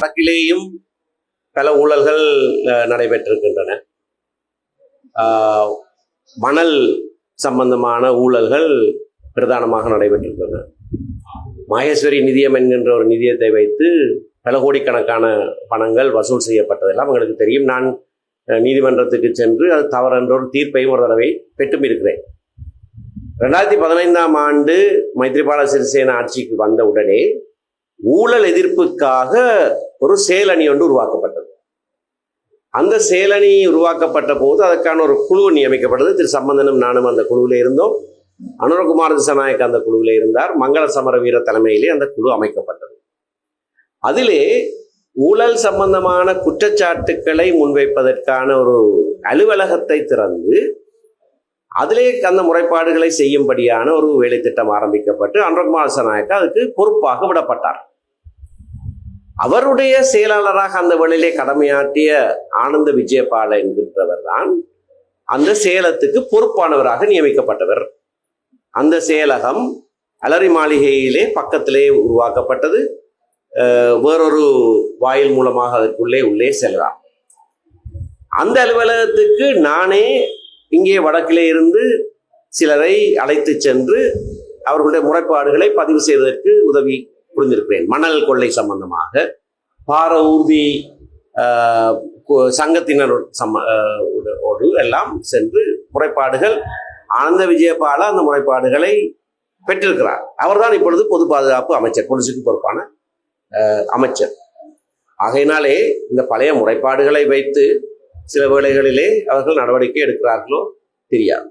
வடக்கிலேயும் பல ஊழல்கள் நடைபெற்றிருக்கின்றன. மணல் சம்பந்தமான ஊழல்கள் பிரதானமாக நடைபெற்றிருக்கின்றன. மகேஸ்வரி நிதியம் என்கின்ற ஒரு நிதியத்தை வைத்து பல கோடிக்கணக்கான பணங்கள் வசூல் செய்யப்பட்டதெல்லாம் உங்களுக்கு தெரியும். நான் நீதிமன்றத்துக்கு சென்று அது தவறென்ற ஒரு தீர்ப்பையும் ஒரு தடவை பெற்றும் இருக்கிறேன். ரெண்டாயிரத்தி பதினைந்தாம் ஆண்டு மைத்ரிபால சிறிசேன ஆட்சிக்கு வந்த உடனே ஊழல் எதிர்ப்புக்காக ஒரு செயலணி ஒன்று உருவாக்கப்பட்டது. அந்த செயலணி உருவாக்கப்பட்ட போது அதற்கான ஒரு குழு நியமிக்கப்பட்டது. திரு சம்பந்தனும் நானும் அந்த குழுவில் இருந்தோம். அனுரகுமார் திசநாயக் அந்த குழுவில் இருந்தார். மங்கள சமர வீர தலைமையிலே அந்த குழு அமைக்கப்பட்டது. அதிலே ஊழல் சம்பந்தமான குற்றச்சாட்டுக்களை முன்வைப்பதற்கான ஒரு அலுவலகத்தை திறந்து அதிலே அந்த முறைப்பாடுகளை செய்யும்படியான ஒரு வேலை திட்டம் ஆரம்பிக்கப்பட்டு அனுரகுமார் திசநாயக்கா அதுக்கு பொறுப்பாக விடப்பட்டார். அவருடைய செயலாளராக அந்த வேளையிலே கடமையாற்றிய ஆனந்த விஜயபால என்கின்றவர் தான் அந்த சேலத்துக்கு பொறுப்பானவராக நியமிக்கப்பட்டவர். அந்த செயலகம் அலரி மாளிகையிலே பக்கத்திலே உருவாக்கப்பட்டது. வேறொரு வாயில் மூலமாக அதற்குள்ளே உள்ளே செல்லலாம். அந்த அலுவலகத்துக்கு நானே இங்கே வடக்கிலே இருந்து சிலரை அழைத்து சென்று அவர்களுடைய முறைப்பாடுகளை பதிவு செய்வதற்கு உதவி புரிந்திருக்கிறேன். மணல் கொள்ளை சம்பந்தமாக பார ஊர்தி கு- சங்கத்தினர் சம்ம ஓடு- எல்லாம் சென்று முறைப்பாடுகள் ஆனந்த விஜயபால அந்த முறைப்பாடுகளை பெற்றிருக்கிறார். அவர்தான் இப்பொழுது பொது பாதுகாப்பு அமைச்சர் பொலிசுக்கு பொறுப்பான அமைச்சர். ஆகையினாலே இந்த பழைய முறைப்பாடுகளை வைத்து சில வேளைகளிலே அவர்கள் நடவடிக்கை எடுக்கிறார்களோ தெரியாது.